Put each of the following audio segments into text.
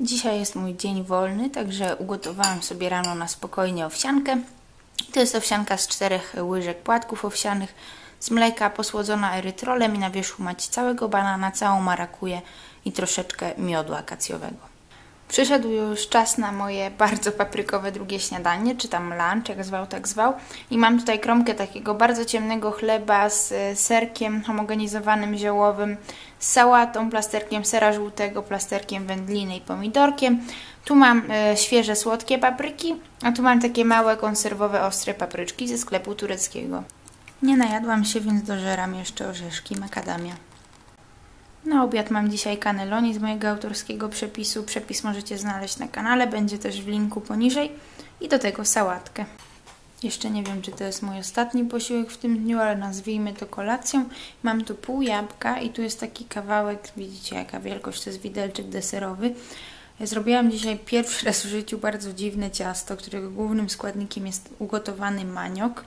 Dzisiaj jest mój dzień wolny, także ugotowałam sobie rano na spokojnie owsiankę. To jest owsianka z czterech łyżek płatków owsianych, z mleka posłodzona erytrolem i na wierzchu macie całego banana, całą marakuję i troszeczkę miodu akacjowego. Przyszedł już czas na moje bardzo paprykowe drugie śniadanie, czy tam lunch, jak zwał, tak zwał. I mam tutaj kromkę takiego bardzo ciemnego chleba z e, serkiem homogenizowanym ziołowym, z sałatą, plasterkiem sera żółtego, plasterkiem wędliny i pomidorkiem. Tu mam e, świeże, słodkie papryki, a tu mam takie małe, konserwowe, ostre papryczki ze sklepu tureckiego. Nie najadłam się, więc dożeram jeszcze orzeszki makadamia. Na obiad mam dzisiaj kaneloni z mojego autorskiego przepisu. Przepis możecie znaleźć na kanale, będzie też w linku poniżej. I do tego sałatkę. Jeszcze nie wiem, czy to jest mój ostatni posiłek w tym dniu, ale nazwijmy to kolacją. Mam tu pół jabłka i tu jest taki kawałek, widzicie jaka wielkość, to jest widelczyk deserowy. Zrobiłam dzisiaj pierwszy raz w życiu bardzo dziwne ciasto, którego głównym składnikiem jest ugotowany maniok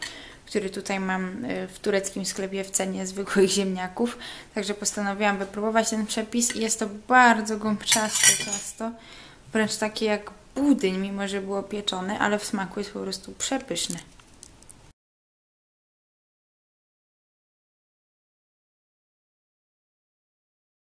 który tutaj mam y, w tureckim sklepie w cenie zwykłych ziemniaków. Także postanowiłam wypróbować ten przepis i jest to bardzo gąbczaste ciasto, wręcz takie jak budyń, mimo że było pieczone, ale w smaku jest po prostu przepyszne.